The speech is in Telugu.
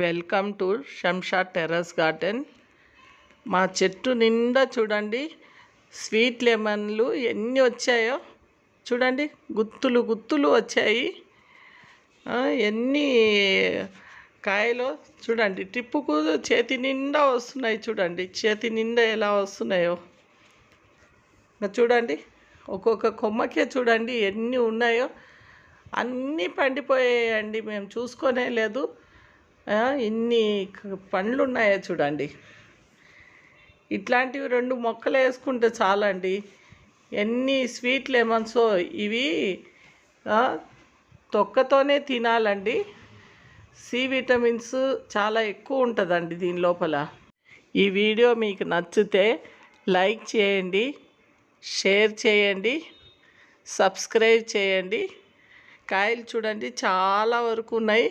Welcome to Shamsha terrace garden. మా చెట్టు నిండా చూడండి స్వీట్ లెమన్లు ఎన్ని వచ్చాయో. చూడండి గుత్తులు గుత్తులు వచ్చాయి. ఎన్ని కాయలు చూడండి టిప్పుకు చేతి నిండా వస్తున్నాయి చూడండి. చేతి నిండా ఎలా వస్తున్నాయో. చూడండి ఒక్కొక్క కొమ్మకే చూడండి ఎన్ని ఉన్నాయో. అన్నీ పండిపోయాయండి మేము చూసుకోనే లేదు. ఇన్ని పండ్లు ఉన్నాయో చూడండి. ఇట్లాంటివి రెండు మొక్కలు వేసుకుంటే చాలండి. ఎన్ని స్వీట్ లెమన్సో ఇవి తొక్కతోనే తినాలండి. సి విటమిన్స్ చాలా ఎక్కువ ఉంటుందండి దీని లోపల. ఈ వీడియో మీకు నచ్చితే లైక్ చేయండి షేర్ చేయండి సబ్స్క్రైబ్ చేయండి. కాయలు చూడండి చాలా వరకు ఉన్నాయి.